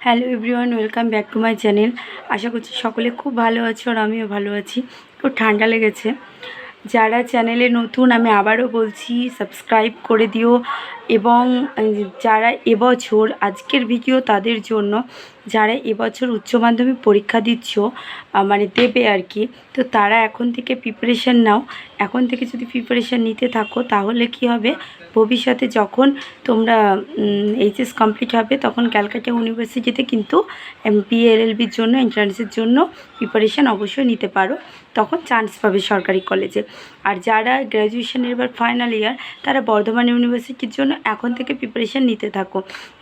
Hello everyone welcome back to my channel আশা করছি সকলে খুব ভালো আছো আর আমিও ভালো আছি। খুব ঠান্ডা লেগেছে। যারা চ্যানেলে নতুন, আমি আবারও বলছি সাবস্ক্রাইব করে দিও এবং যারা এবছর আজকের ভিডিও তাদের জন্য যারা এবছর উচ্চ মাধ্যমিক পরীক্ষা দিচ্ছ মানে দেবে আর কি, তো তারা এখন থেকে প্রিপারেশান নাও। এখন থেকে যদি প্রিপারেশান নিতে থাকো, তাহলে কি হবে? ভবিষ্যতে যখন তোমরা এইচএস কমপ্লিট হবে, তখন ক্যালকাটা ইউনিভার্সিটিতে কিন্তু বিএ এলএলবির জন্য এন্ট্রান্সের জন্য প্রিপারেশান অবশ্যই নিতে পারো। তখন চান্স পাবে সরকারি কলেজে আর যারা গ্র্যাজুয়েশনের এবার ফাইনাল ইয়ার তারা বর্ধমান ইউনিভার্সিটির জন্য এখন থেকে প্রিপারেশান নিতে থাকো।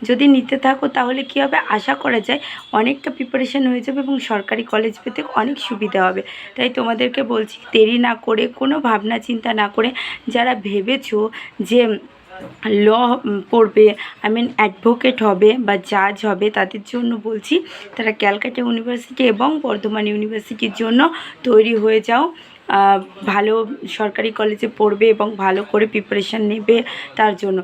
যদি নিতে থাকো, তাহলে কী হবে? আশা করা যায় অনেকটা প্রিপারেশান হয়ে যাবে এবং সরকারি কলেজ পেতে অনেক সুবিধা হবে। তাই তোমাদেরকে বলছি, দেরি না করে, কোনো ভাবনা চিন্তা না করে যারা ভেবেছো যে ল পড়বে আই মিন অ্যাডভোকেট হবে বা জাজ হবে, তাদের জন্য বলছি তারা ক্যালকাটা ইউনিভার্সিটি এবং বর্ধমান ইউনিভার্সিটির জন্য তৈরি হয়ে যাও। ভালো সরকারি কলেজে পড়বে এবং ভালো করে প্রিপারেশান নেবে তার জন্য।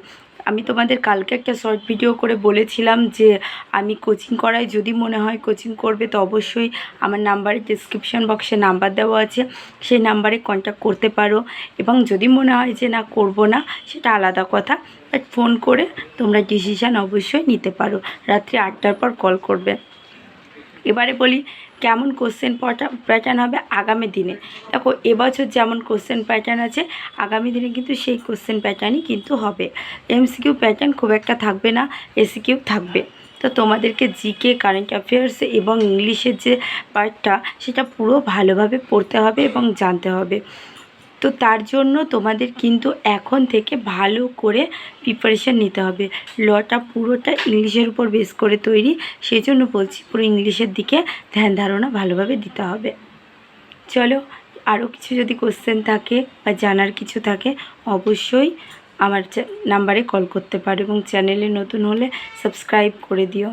আমি তোমাদের কালকে একটা শর্ট ভিডিও করে বলেছিলাম যে, আমি কোচিং করাই যদি মনে হয় কোচিং করবে, তো অবশ্যই আমার নাম্বারে ডিসক্রিপশান বক্সে নাম্বার দেওয়া আছে। সেই নাম্বারে কন্ট্যাক্ট করতে পারো। এবং যদি মনে হয় যে না, করব না, সেটা আলাদা কথা। বাট ফোন করে তোমরা ডিসিশান অবশ্যই নিতে পারো। রাত্রি আটটার পর কল করবে। এবারে বলি, কেমন কোশ্চেন প্যাটার্ন হবে আগামী দিনে? দেখো, এবছর যেমন কোশ্চেন প্যাটার্ন আছে, আগামী দিনে কিন্তু সেই কোশ্চেন প্যাটার্নই কিন্তু হবে। এমসিকিউ প্যাটার্ন খুব একটা থাকবে না এসিকিউ থাকবে। তো তোমাদেরকে জিকে কারেন্ট অ্যাফেয়ার্স এবং ইংলিশের যে পার্টটা সেটা পুরো ভালোভাবে পড়তে হবে এবং জানতে হবে। তো তার জন্য তোমাদের কিন্তু এখন থেকে ভালো করে প্রিপারেশান নিতে হবে। লটা পুরোটা ইংলিশের উপর বেস করে তৈরি। সেই জন্য বলছি পুরো ইংলিশের দিকে ধ্যান ধারণা ভালোভাবে দিতে হবে। চলো, আরও কিছু যদি কোশ্চেন থাকে বা জানার কিছু থাকে, অবশ্যই আমার নাম্বারে কল করতে পারো এবং চ্যানেলে নতুন হলে সাবস্ক্রাইব করে দিও।